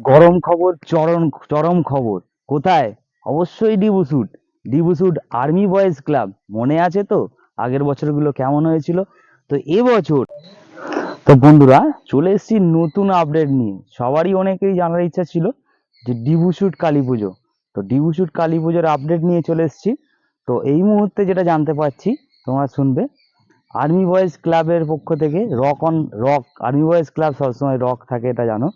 গরম খবর, চরম চরম খবর। কোথায়? অবশ্যই Dibusut. Dibusut army boys club. মনে আছে তো? আগের বছরগুলো কেমন হয়েছিল? তো এবছর তো বন্ধুরা, চলে এসেছি নতুন আপডেট নিয়ে। সবারই অনেকেই জানার ইচ্ছা ছিল যে ডিবুসুট কালী পুজো। তো ডিবুসুট কালী পুজোর আপডেট নিয়ে চলে এসেছি। তো এই মুহূর্তে যেটা জানতে পারছি, তোমরা শুনবে, আর্মি বয়েজ ক্লাবের পক্ষ থেকে rock on rock army boys club সবসময় রক থাকে এটা জানো।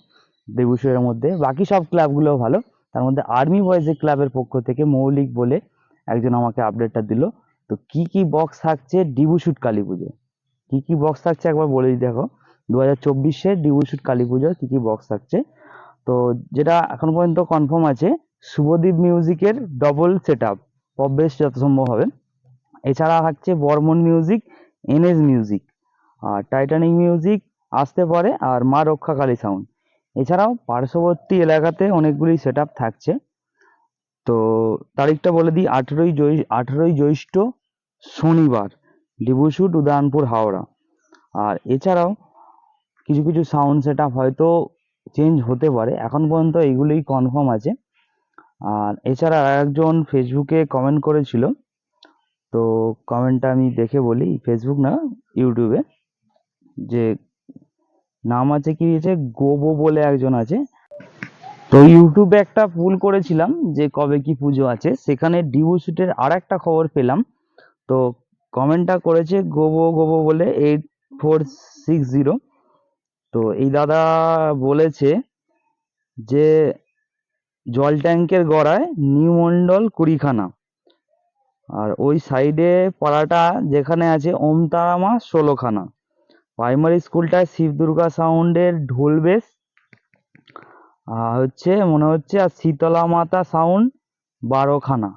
দেবুসুরের মধ্যে। বাকি সব ক্লাবগুলোও ভালো। তার মধ্যে আর্মি বয়েজ ক্লাবের পক্ষ থেকে মৌলিক বলে একজন আমাকে আপডেটটা দিল। তো কি কি বক্স থাকছে ডিবুসুট কালী পুজো কি কি বক্স থাকছে একবার বলে দিই দেখো। দু হাজার চব্বিশে ডিবুসুট কালী পুজোর কি কি বক্স থাকছে? তো যেটা এখন পর্যন্ত কনফার্ম আছে, শুভদীপ মিউজিকের ডবল সেট আপ বেশ যত সম্ভব হবে। এছাড়া থাকছে বর্মন মিউজিক এনএস মিউজিক আর টাইটানিক মিউজিক আসতে পারে, আর মা রক্ষাকালী সাউন্ড এছাড়াও পার্শ্ববর্তী এলাকাতে অনেকগুলি সেট থাকছে। তো তারিখটা বলে দিই, আঠেরোই জ্যৈ, আঠেরোই জ্যৈষ্ঠ শনিবার ডিবুশুট উদয়নপুর, হাওড়া। আর এছাড়াও কিছু কিছু সাউন্ড সেট হয়তো চেঞ্জ হতে পারে, এখন পর্যন্ত এইগুলোই কনফার্ম আছে। আর এছাড়া একজন ফেসবুকে কমেন্ট করেছিল, তো কমেন্টটা আমি দেখে বলি ফেসবুক না ইউটিউবে যে নাম আছে কি হয়েছে গোবো বলে একজন আছে। তো ইউটিউবে একটা ভুল করেছিলাম যে কবে কি পুজো আছে, সেখানে ডিভোসিটের আর একটা খবর পেলাম। তো কমেন্টটা করেছে গোবো গোবো বলে এইট ফোর সিক্স জিরো তো এই দাদা বলেছে যে জল ট্যাঙ্কের গড়ায় নিউ মণ্ডল কুড়িখানা। আর ওই সাইডে পাড়াটা যেখানে আছে ওমতারামা ষোলোখানা। প্রাইমারি স্কুলটায় শিব দুর্গা সাউন্ডের ঢোল বেস আর হচ্ছে মনে হচ্ছে আর শীতলা মাতা সাউন্ড বারোখানা।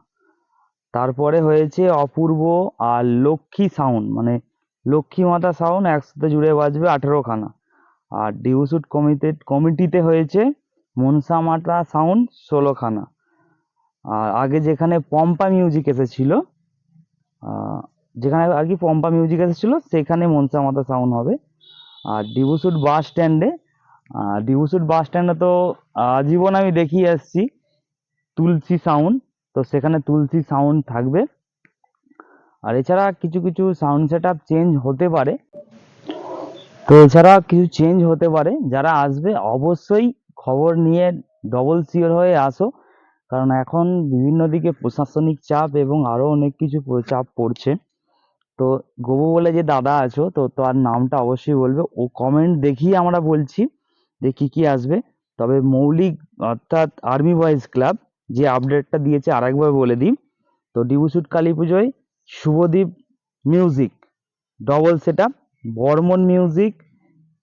তারপরে হয়েছে অপূর্ব আর লক্ষ্মী সাউন্ড মানে লক্ষ্মী মাতা সাউন্ড একসাথে জুড়ে বাজবে আঠেরোখানা। আর ডিউসুট কমিটি কমিটিতে হয়েছে মনসা মাতা সাউন্ড ষোলোখানা। আর আগে যেখানে পম্পা মিউজিক এসেছিল আহ, আর কি পম্পা মিউজিক এসেছিল সেখানে মনসা মাতা সাউন্ড হবে। আর ডিবুসুট বাস স্ট্যান্ডে ডিবুসুট বাস স্ট্যান্ডে তো আজীবন আমি দেখিয়ে এসেছি তুলসী সাউন্ড তো সেখানে তুলসী সাউন্ড থাকবে। আর এছাড়া কিছু কিছু সাউন্ড সেট চেঞ্জ হতে পারে। তো এছাড়া কিছু চেঞ্জ হতে পারে। যারা আসবে অবশ্যই খবর নিয়ে ডবল শিওর হয়ে আসো। কারণ এখন বিভিন্ন দিকে প্রশাসনিক চাপ এবং আরও অনেক কিছু চাপ পড়ছে। তো গোবু বলে যে দাদা আছো, তো তার নামটা অবশ্যই বলবে। ও কমেন্ট দেখিয়ে আমরা বলছি যে কি কি আসবে। তবে মৌলিক অর্থাৎ আর্মি বয়েজ ক্লাব যে আপডেটটা দিয়েছে আরেকবার বলে দিই। তো ডিবুসুট কালী পুজোয় Subhadeep music double set up Barman music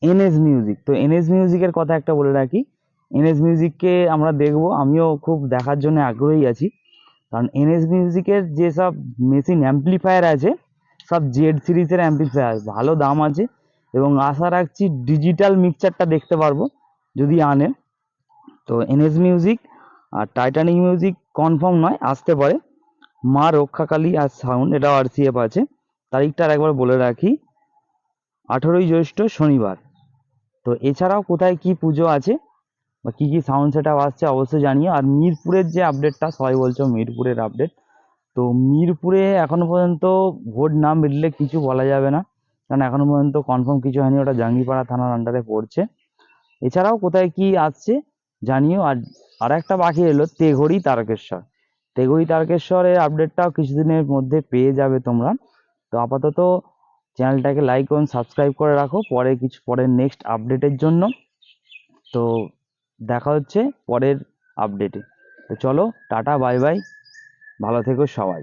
NS music তো এনএস মিউজিকের কথা একটা বলে রাখি। এনএস মিউজিককে আমরা দেখব। আমিও খুব দেখার জন্য আগ্রহী আছি। কারণ এনএস মিউজিকের যেসব মেশিন অ্যাম্পলিফায়ার আছে সব জেড সিরিজের অ্যাম্পলিফায়ার ভালো দাম আছে এবং আশা রাখছি ডিজিটাল মিক্সচারটা দেখতে পারব যদি আনে তো এনএস মিউজিক আর টাইটানিক মিউজিক কনফার্ম নয়, আসতে পারে। মা রক্ষাকালী আর সাউন্ড এটাও আরসিএফ আছে। তারিখটা আর একবার বলে রাখি, আঠেরোই জ্যৈষ্ঠ শনিবার। তো এছাড়াও কোথায় কি পুজো আছে বা কি কি সাউন্ড সেট আসছে অবশ্যই জানিও। আর মিরপুরের যে আপডেটটা সবাই বলছো মিরপুরের আপডেট তো মিরপুরে এখনও পর্যন্ত ভোট না মিটলে কিছু বলা যাবে না। কারণ এখনও পর্যন্ত কনফার্ম কিছু হয়নি, ওটা জাঙ্গিপাড়া থানার আন্ডারে পড়ছে। এছাড়াও কোথায় কি আসছে জানিও। আর আর একটা বাকি এলো তেঘড়ি তারকেশ্বর। তেঘড়ি তারকেশ্বরের আপডেটটাও কিছুদিনের মধ্যে পেয়ে যাবে তোমরা। তো আপাতত চ্যানেলটাকে লাইক এবং সাবস্ক্রাইব করে রাখো, পরে কিছু, পরের নেক্সট আপডেটের জন্য। তো দেখা হচ্ছে পরের আপডেটে তো চলো, টাটা বাই বাই ভালো থেকো সবাই।